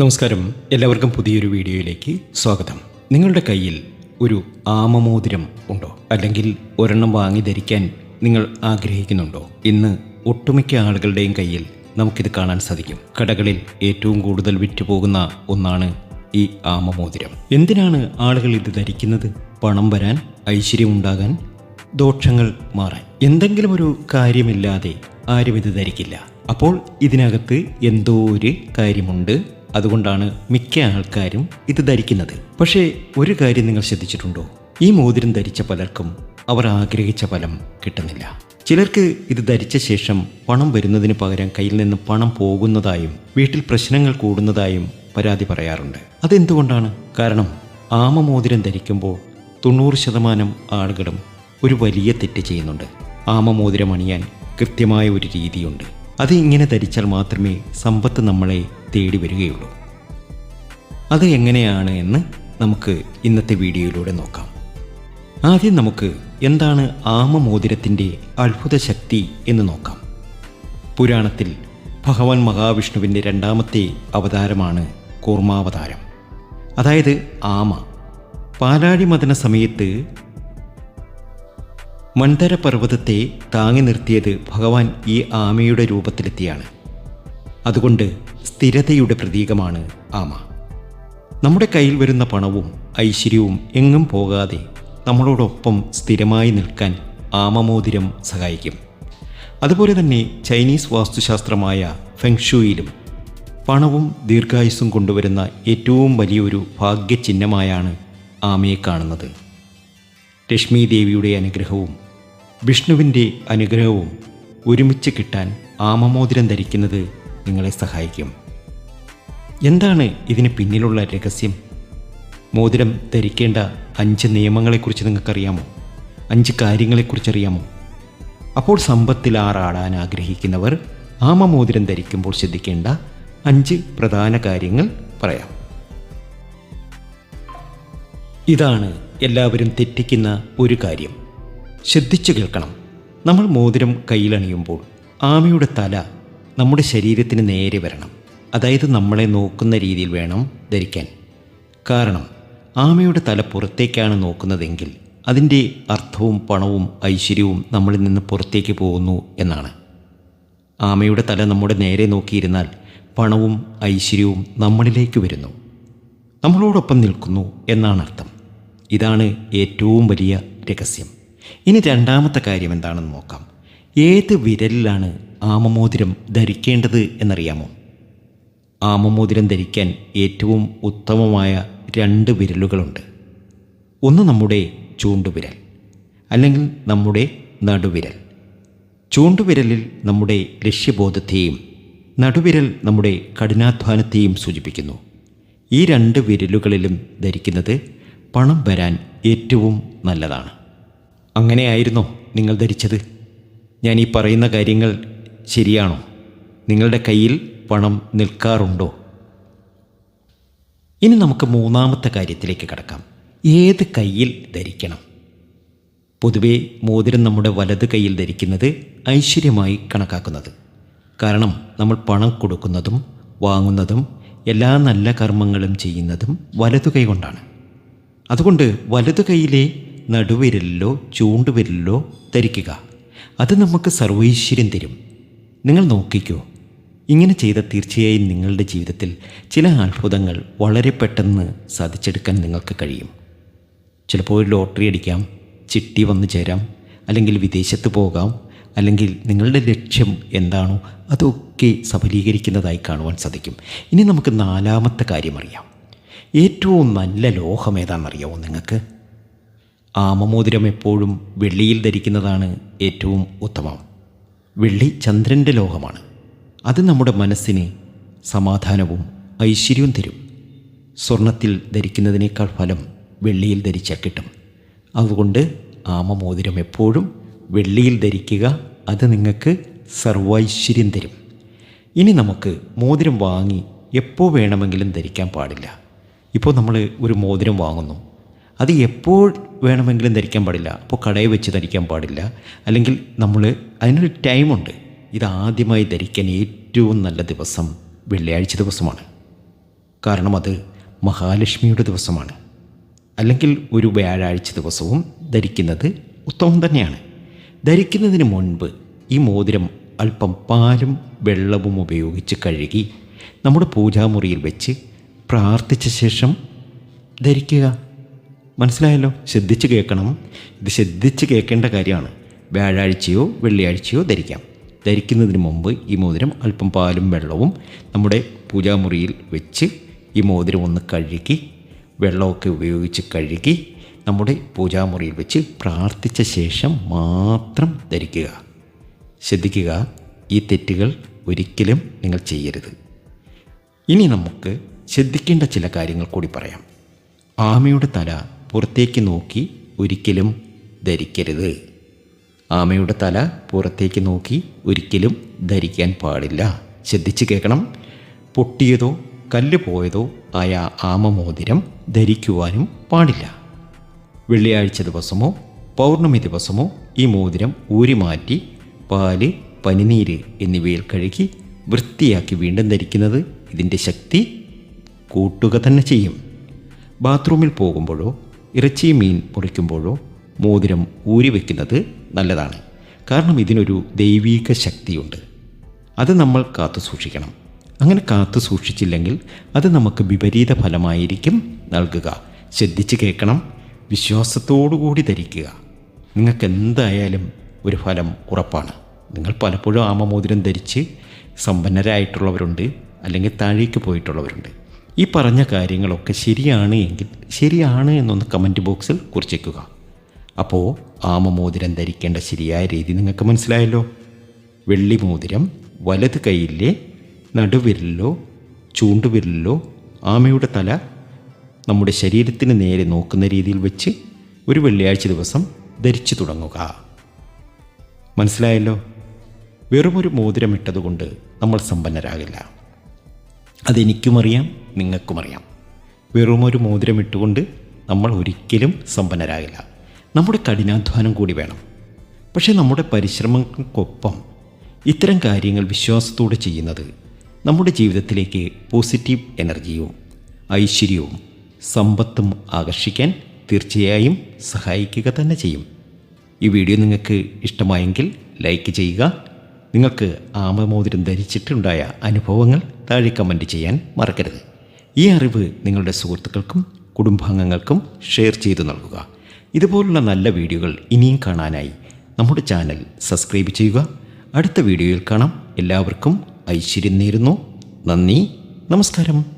നമസ്കാരം. എല്ലാവർക്കും പുതിയൊരു വീഡിയോയിലേക്ക് സ്വാഗതം. നിങ്ങളുടെ കയ്യിൽ ഒരു ആമമോതിരം ഉണ്ടോ? അല്ലെങ്കിൽ ഒരെണ്ണം വാങ്ങി ധരിക്കാൻ നിങ്ങൾ ആഗ്രഹിക്കുന്നുണ്ടോ? ഇന്ന് ഒട്ടുമിക്ക ആളുകളുടെയും കയ്യിൽ നമുക്കിത് കാണാൻ സാധിക്കും. കടകളിൽ ഏറ്റവും കൂടുതൽ വിറ്റുപോകുന്ന ഒന്നാണ് ഈ ആമമോതിരം. എന്തിനാണ് ആളുകൾ ഇത് ധരിക്കുന്നത്? പണം വരാൻ ഐശ്വര്യം ഐശ്വര്യമുണ്ടാകാൻ ദോഷങ്ങൾ മാറാൻ. എന്തെങ്കിലും ഒരു കാര്യമില്ലാതെ ആരും ഇത് ധരിക്കില്ല. അപ്പോൾ ഇതിനകത്ത് എന്തോ ഒരു കാര്യമുണ്ട്. അതുകൊണ്ടാണ് മിക്ക ആൾക്കാരും ഇത് ധരിക്കുന്നത്. പക്ഷേ ഒരു കാര്യം നിങ്ങൾ ശ്രദ്ധിച്ചിട്ടുണ്ടോ? ഈ മോതിരം ധരിച്ച പലർക്കും അവർ ആഗ്രഹിച്ച ഫലം കിട്ടുന്നില്ല. ചിലർക്ക് ഇത് ധരിച്ച ശേഷം പണം വരുന്നതിന് പകരം കയ്യിൽ നിന്ന് പണം പോകുന്നതായും വീട്ടിൽ പ്രശ്നങ്ങൾ കൂടുന്നതായും പരാതി പറയാറുണ്ട്. അതെന്തുകൊണ്ടാണ്? കാരണം ആമമോതിരം ധരിക്കുമ്പോൾ തൊണ്ണൂറ് ശതമാനം ആളുകളും ഒരു വലിയ തെറ്റ് ചെയ്യുന്നുണ്ട്. ആമമോതിരം അണിയാൻ കൃത്യമായ ഒരു രീതിയുണ്ട്. അത് ഇങ്ങനെ ധരിച്ചാൽ മാത്രമേ സമ്പത്ത് നമ്മളെ തേടി വരികയുള്ളൂ. അത് എങ്ങനെയാണ് എന്ന് നമുക്ക് ഇന്നത്തെ വീഡിയോയിലൂടെ നോക്കാം. ആദ്യം നമുക്ക് എന്താണ് ആമമോതിരത്തിന്റെ അത്ഭുത ശക്തി എന്ന് നോക്കാം. പുരാണത്തിൽ ഭഗവാൻ മഹാവിഷ്ണുവിന്റെ രണ്ടാമത്തെ അവതാരമാണ് കൂർമാവതാരം. അതായത് ആമ. പാലാഴി മദന സമയത്ത് പർവതത്തെ താങ്ങി നിർത്തിയത് ഭഗവാൻ ഈ ആമയുടെ രൂപത്തിലെത്തിയാണ്. അതുകൊണ്ട് സ്ഥിരതയുടെ പ്രതീകമാണ് ആമ. നമ്മുടെ കയ്യിൽ വരുന്ന പണവും ഐശ്വര്യവും എങ്ങും പോകാതെ നമ്മളോടൊപ്പം സ്ഥിരമായി നിൽക്കാൻ ആമമോതിരം സഹായിക്കും. അതുപോലെ തന്നെ ചൈനീസ് വാസ്തുശാസ്ത്രമായ ഫെങ്ഷുയിലും പണവും ദീർഘായുസ്സും കൊണ്ടുവരുന്ന ഏറ്റവും വലിയൊരു ഭാഗ്യചിഹ്നമായാണ് ആമയെ കാണുന്നത്. ലക്ഷ്മി ദേവിയുടെ അനുഗ്രഹവും വിഷ്ണുവിന്റെ അനുഗ്രഹവും ഒരുമിച്ച് കിട്ടാൻ ആമമോതിരം ധരിക്കുന്നത് നിങ്ങളെ സഹായിക്കും. എന്താണ് ഇതിന് പിന്നിലുള്ള രഹസ്യം? മോതിരം ധരിക്കേണ്ട അഞ്ച് നിയമങ്ങളെക്കുറിച്ച് നിങ്ങൾക്കറിയാമോ? അഞ്ച് കാര്യങ്ങളെക്കുറിച്ചറിയാമോ? അപ്പോൾ സമ്പത്തിൽ ആറാടാൻ ആഗ്രഹിക്കുന്നവർ ആമമോതിരം ധരിക്കുമ്പോൾ ശ്രദ്ധിക്കേണ്ട അഞ്ച് പ്രധാന കാര്യങ്ങൾ പറയാം. ഇതാണ് എല്ലാവരും തെറ്റിക്കുന്ന ഒരു കാര്യം. ശ്രദ്ധിച്ചു കേൾക്കണം. നമ്മൾ മോതിരം കയ്യിലണിയുമ്പോൾ ആമയുടെ തല നമ്മുടെ ശരീരത്തിന് നേരെ വരണം. അതായത് നമ്മളെ നോക്കുന്ന രീതിയിൽ വേണം ധരിക്കാൻ. കാരണം ആമയുടെ തല പുറത്തേക്കാണ് നോക്കുന്നതെങ്കിൽ അതിന്റെ അർത്ഥവും പണവും ഐശ്വര്യവും നമ്മളിൽ നിന്ന് പുറത്തേക്ക് പോകുന്നു എന്നാണ്. ആമയുടെ തല നമ്മുടെ നേരെ നോക്കിയിരുന്നാൽ പണവും ഐശ്വര്യവും നമ്മളിലേക്ക് വരുന്നു. നമ്മളോടൊപ്പം നിൽക്കുന്നു എന്നാണ് അർത്ഥം. ഇതാണ് ഏറ്റവും വലിയ രഹസ്യം. ഇനി രണ്ടാമത്തെ കാര്യം എന്താണെന്ന് നോക്കാം. ഏത് വിരലിലാണ് ആമമോതിരം ധരിക്കേണ്ടത് എന്നറിയാമോ? ആമമോതിരം ധരിക്കാൻ ഏറ്റവും ഉത്തമമായ രണ്ട് വിരലുകളുണ്ട്. ഒന്ന് നമ്മുടെ ചൂണ്ടുവിരൽ അല്ലെങ്കിൽ നമ്മുടെ നടുവിരൽ. ചൂണ്ടുവിരലിൽ നമ്മുടെ ലക്ഷ്യബോധത്തെയും നടുവിരൽ നമ്മുടെ കഠിനാധ്വാനത്തെയും സൂചിപ്പിക്കുന്നു. ഈ രണ്ട് വിരലുകളിലും ധരിക്കുന്നത് പണം വരാൻ ഏറ്റവും നല്ലതാണ്. അങ്ങനെയായിരുന്നോ നിങ്ങൾ ധരിച്ചത്? ഞാൻ ഈ പറയുന്ന കാര്യങ്ങൾ ശരിയാണോ? നിങ്ങളുടെ കയ്യിൽ പണം നിൽക്കാറുണ്ടോ? ഇനി നമുക്ക് മൂന്നാമത്തെ കാര്യത്തിലേക്ക് കടക്കാം. ഏത് കയ്യിൽ ധരിക്കണം? പൊതുവെ മോതിരം നമ്മുടെ വലത് കയ്യിൽ ധരിക്കുന്നത് ഐശ്വര്യമായി കണക്കാക്കുന്നത്. കാരണം നമ്മൾ പണം കൊടുക്കുന്നതും വാങ്ങുന്നതും എല്ലാ നല്ല കർമ്മങ്ങളും ചെയ്യുന്നതും വലതു കൈ കൊണ്ടാണ്. അതുകൊണ്ട് വലതു കൈയിലെ നടുവിരലിലോ ചൂണ്ടുവിരലിലോ ധരിക്കുക. അത് നമുക്ക് സർവൈശ്വര്യം തരും. നിങ്ങൾ നോക്കിക്കോ. ഇങ്ങനെ ചെയ്ത തീർച്ചയായും നിങ്ങളുടെ ജീവിതത്തിൽ ചില അത്ഭുതങ്ങൾ വളരെ പെട്ടെന്ന് സാധിച്ചെടുക്കാൻ നിങ്ങൾക്ക് കഴിയും. ചിലപ്പോൾ ലോട്ടറി അടിക്കാം ചിട്ടി വന്നു ചേരാം അല്ലെങ്കിൽ വിദേശത്ത് പോകാം അല്ലെങ്കിൽ നിങ്ങളുടെ ലക്ഷ്യം എന്താണോ അതൊക്കെ സഫലീകരിക്കുന്നതായി കാണുവാൻ സാധിക്കും. ഇനി നമുക്ക് നാലാമത്തെ കാര്യം അറിയാം. ഏറ്റവും നല്ല ലോഹം ഏതാണെന്നറിയാമോ നിങ്ങൾക്ക്? ആമമോതിരം എപ്പോഴും വെള്ളിയിൽ ധരിക്കുന്നതാണ് ഏറ്റവും ഉത്തമം. വെള്ളി ചന്ദ്രന്റെ ലോകമാണ്. അത് നമ്മുടെ മനസ്സിന് സമാധാനവും ഐശ്വര്യവും തരും. സ്വർണത്തിൽ ധരിക്കുന്നതിനേക്കാൾ ഫലം വെള്ളിയിൽ ധരിച്ചാൽ കിട്ടും. അതുകൊണ്ട് ആമമോതിരം എപ്പോഴും വെള്ളിയിൽ ധരിക്കുക അത് നിങ്ങൾക്ക് സർവൈശ്വര്യം തരും. ഇനി നമുക്ക് മോതിരം വാങ്ങി എപ്പോൾ വേണമെങ്കിലും ധരിക്കാൻ പാടില്ല. ഇപ്പോൾ നമ്മൾ ഒരു മോതിരം വാങ്ങുന്നു. അത് എപ്പോൾ വേണമെങ്കിലും ധരിക്കാൻ പാടില്ല. അപ്പോൾ കടയിൽ വെച്ച് ധരിക്കാൻ പാടില്ല. അല്ലെങ്കിൽ നമ്മൾ അതിനൊരു ടൈമുണ്ട് ഇതാദ്യമായി ധരിക്കാൻ ഏറ്റവും നല്ല ദിവസം വെള്ളിയാഴ്ച ദിവസമാണ്. കാരണം അത് മഹാലക്ഷ്മിയുടെ ദിവസമാണ്. അല്ലെങ്കിൽ ഒരു വ്യാഴാഴ്ച ദിവസവും ധരിക്കുന്നത് ഉത്തമം തന്നെയാണ്. ധരിക്കുന്നതിന് മുൻപ് ഈ മോതിരം അല്പം പാലും വെള്ളവും ഉപയോഗിച്ച് കഴുകി നമ്മുടെ പൂജാമുറിയിൽ വെച്ച് പ്രാർത്ഥിച്ച ശേഷം ധരിക്കുക. മനസ്സിലായല്ലോ? ശ്രദ്ധിച്ച് കേൾക്കണം. ഇത് ശ്രദ്ധിച്ച് കേൾക്കേണ്ട കാര്യമാണ്. വ്യാഴാഴ്ചയോ വെള്ളിയാഴ്ചയോ ധരിക്കാം. ധരിക്കുന്നതിന് മുമ്പ് ഈ മോതിരം അല്പം പാലും വെള്ളവും നമ്മുടെ പൂജാമുറിയിൽ വെച്ച് ഈ മോതിരം ഒന്ന് കഴുകി വെള്ളമൊക്കെ ഉപയോഗിച്ച് കഴുകി നമ്മുടെ പൂജാമുറിയിൽ വെച്ച് പ്രാർത്ഥിച്ച ശേഷം മാത്രം ധരിക്കുക. ശ്രദ്ധിക്കുക ഈ തെറ്റുകൾ ഒരിക്കലും നിങ്ങൾ ചെയ്യരുത്. ഇനി നമുക്ക് ശ്രദ്ധിക്കേണ്ട ചില കാര്യങ്ങൾ കൂടി പറയാം. ആമയുടെ തല പുറത്തേക്ക് നോക്കി ഒരിക്കലും ധരിക്കരുത്. ആമയുടെ തല പുറത്തേക്ക് നോക്കി ഒരിക്കലും ധരിക്കാൻ പാടില്ല. ശ്രദ്ധിച്ച് കേൾക്കണം. പൊട്ടിയതോ കല്ല് പോയതോ ആയ ആമമോതിരം ധരിക്കുവാനും പാടില്ല. വെള്ളിയാഴ്ച ദിവസമോ പൗർണമി ദിവസമോ ഈ മോതിരം ഊരി മാറ്റി പാൽ പനിനീര് എന്നിവയിൽ കഴുകി വൃത്തിയാക്കി വീണ്ടും ധരിക്കുന്നത് ഇതിന്റെ ശക്തി കൂട്ടുക തന്നെ ചെയ്യും. ബാത്റൂമിൽ പോകുമ്പോഴോ ഇറച്ചി മീൻ പൊറിക്കുമ്പോഴോ മോതിരം ഊരി വയ്ക്കുന്നത് നല്ലതാണ്. കാരണം ഇതിനൊരു ദൈവീക ശക്തിയുണ്ട്. അത് നമ്മൾ കാത്തു സൂക്ഷിക്കണം. അങ്ങനെ കാത്തു സൂക്ഷിച്ചില്ലെങ്കിൽ അത് നമുക്ക് വിപരീത ഫലമായിരിക്കും നൽകുക. ശ്രദ്ധിച്ച് കേൾക്കണം. വിശ്വാസത്തോടുകൂടി ധരിക്കുക. നിങ്ങൾക്ക് എന്തായാലും ഒരു ഫലം ഉറപ്പാണ്. നിങ്ങൾ പലപ്പോഴും ആമമോതിരം ധരിച്ച് സമ്പന്നരായിട്ടുള്ളവരുണ്ട് അല്ലെങ്കിൽ താഴേക്ക് പോയിട്ടുള്ളവരുണ്ട്. ഈ പറഞ്ഞ കാര്യങ്ങളൊക്കെ ശരിയാണ് എങ്കിൽ ശരിയാണ് എന്നൊന്ന് കമന്റ് ബോക്സിൽ കുറിച്ചേക്കുക. അപ്പോൾ ആമമോതിരം ധരിക്കേണ്ട ശരിയായ രീതി നിങ്ങൾക്ക് മനസ്സിലായല്ലോ? വെള്ളി മോതിരം വലത് കൈയിലെ നടുവിരലിലോ ചൂണ്ടുവിരലിലോ ആമയുടെ തല നമ്മുടെ ശരീരത്തിന് നേരെ നോക്കുന്ന രീതിയിൽ വെച്ച് ഒരു വെള്ളിയാഴ്ച ദിവസം ധരിച്ചു തുടങ്ങുക. മനസ്സിലായല്ലോ? വെറുമൊരു മോതിരമിട്ടതുകൊണ്ട് നമ്മൾ സമ്പന്നരാകില്ല. അതെനിക്കും അറിയാം നിങ്ങൾക്കും അറിയാം വെറുമൊരു മോതിരം ഇട്ടുകൊണ്ട് നമ്മൾ ഒരിക്കലും സമ്പന്നരാകില്ല. നമ്മുടെ കഠിനാധ്വാനം കൂടി വേണം. പക്ഷേ നമ്മുടെ പരിശ്രമങ്ങൾക്കൊപ്പം ഇത്തരം കാര്യങ്ങൾ വിശ്വാസത്തോടെ ചെയ്യുന്നത് നമ്മുടെ ജീവിതത്തിലേക്ക് പോസിറ്റീവ് എനർജിയും ഐശ്വര്യവും സമ്പത്തും ആകർഷിക്കാൻ തീർച്ചയായും സഹായിക്കുക തന്നെ ചെയ്യും. ഈ വീഡിയോ നിങ്ങൾക്ക് ഇഷ്ടമായെങ്കിൽ ലൈക്ക് ചെയ്യുക നിങ്ങൾക്ക് ആമമോതിരം ധരിച്ചിട്ടുണ്ടായ അനുഭവങ്ങൾ താഴെ കമന്റ് ചെയ്യാൻ മറക്കരുത്. ഈ അറിവ് നിങ്ങളുടെ സുഹൃത്തുക്കൾക്കും കുടുംബാംഗങ്ങൾക്കും ഷെയർ ചെയ്തു നൽകുക. ഇതുപോലുള്ള നല്ല വീഡിയോകൾ ഇനിയും കാണാനായി നമ്മുടെ ചാനൽ സബ്സ്ക്രൈബ് ചെയ്യുക. അടുത്ത വീഡിയോയിൽ കാണാം. എല്ലാവർക്കും ഐശ്വര്യം നേരുന്നു. നന്ദി. നമസ്കാരം.